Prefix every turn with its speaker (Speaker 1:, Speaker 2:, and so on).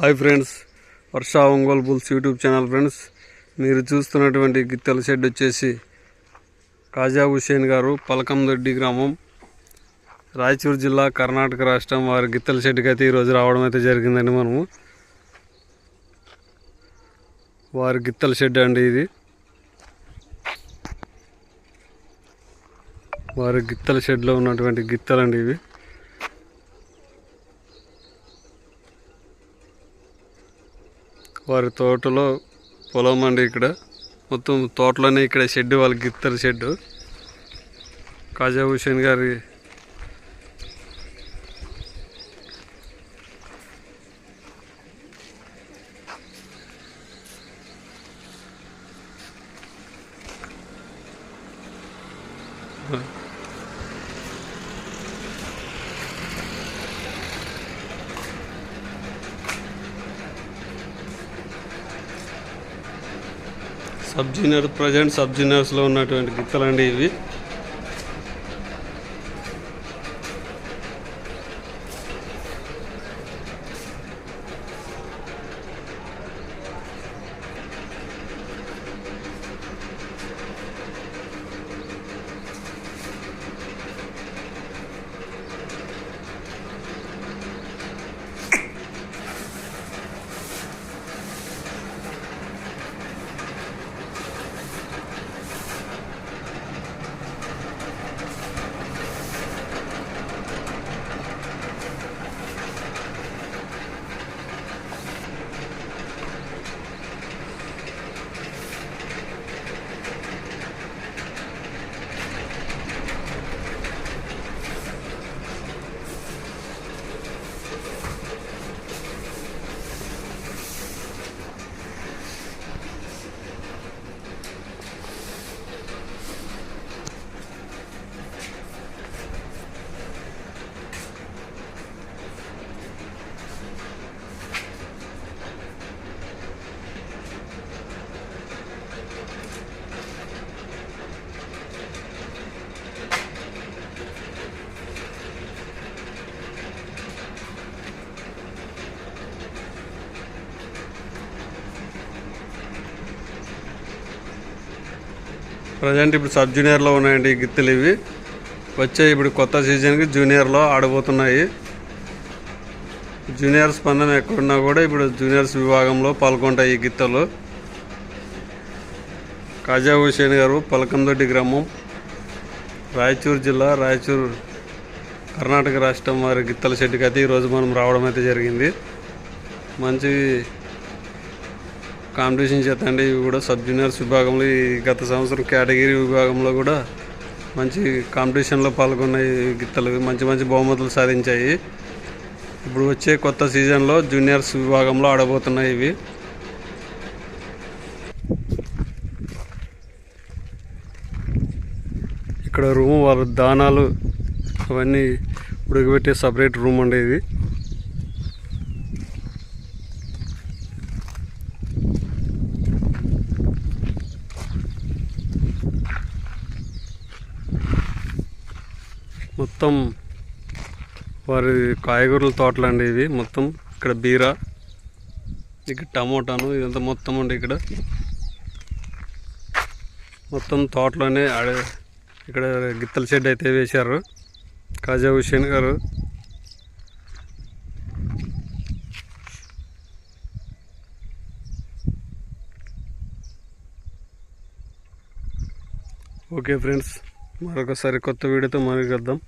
Speaker 1: Hi friends Varsha Ongole bulls YouTube channel friends. మీరు చూస్తున్నటువంటి గిత్తెల shed వచ్చేసి కాజా హుసేన్ గారు పలకందొడ్డి గ్రామం. రాయచూరు జిల్లా కర్ణాటక రాష్ట్రం వారి గిత్తెల షెడ్కి అయితే ఈరోజు రావడం అయితే జరిగిందండి మనము. వారి గిత్తెల షెడ్ అండి ఇది. వారి గిత్తెల షెడ్లో ఉన్నటువంటి గిత్తెలండి ఇవి. వారి తోటలో పొలం అండి ఇక్కడ. మొత్తం తోటలోనే ఇక్కడ షెడ్ వాళ్ళకి ఇస్తారు షెడ్డు కాజా హుసేన్ గారి సబ్ జూనియర్ ప్రజెంట్ సబ్ జూనియర్స్లో ఉన్నటువంటి గిత్తలండి ఇవి. ప్రజెంట్ ఇప్పుడు సబ్ జూనియర్లో ఉన్నాయండి ఈ గిత్తెలు ఇవి. వచ్చే ఇప్పుడు కొత్త సీజన్కి జూనియర్లో ఆడబోతున్నాయి. జూనియర్ స్పందన ఎక్కడున్నా కూడా ఇప్పుడు జూనియర్స్ విభాగంలో పాల్గొంటాయి ఈ గిత్తలు. కాజా హుసేన్ గారు పలకందొడ్డి గ్రామం రాయచూరు జిల్లా రాయచూరు కర్ణాటక రాష్ట్రం వారి గిత్తల షెడ్కి అయితే ఈరోజు మనం రావడం అయితే జరిగింది. మంచి కాంపిటీషన్ చేతండి ఇవి కూడా సబ్ జూనియర్స్ విభాగంలో ఈ గత సంవత్సరం కేటగిరీ విభాగంలో కూడా మంచి కాంపిటీషన్లో పాల్గొన్నాయి గిత్తలు మంచి మంచి బహుమతులు సాధించాయి. ఇప్పుడు వచ్చే కొత్త సీజన్లో జూనియర్స్ విభాగంలో ఆడబోతున్నాయి ఇవి. ఇక్కడ రూమ్ వాళ్ళ దానాలు అవన్నీ ఉడకబెట్టే సపరేట్ రూమ్ అండి ఇది. మొత్తం వారి కాయగూరల తోటలు అండి ఇవి. మొత్తం ఇక్కడ బీరా ఇక్కడ టమోటాను ఇదంతా మొత్తం అండి ఇక్కడ. మొత్తం తోటలోనే ఆడ ఇక్కడ గిత్తల షెడ్ అయితే వేశారు. కాజా హుసేన్ గారు. Okay friends. మరొకసారి కొత్త వీడియోతో మళ్ళీ కలుద్దాం.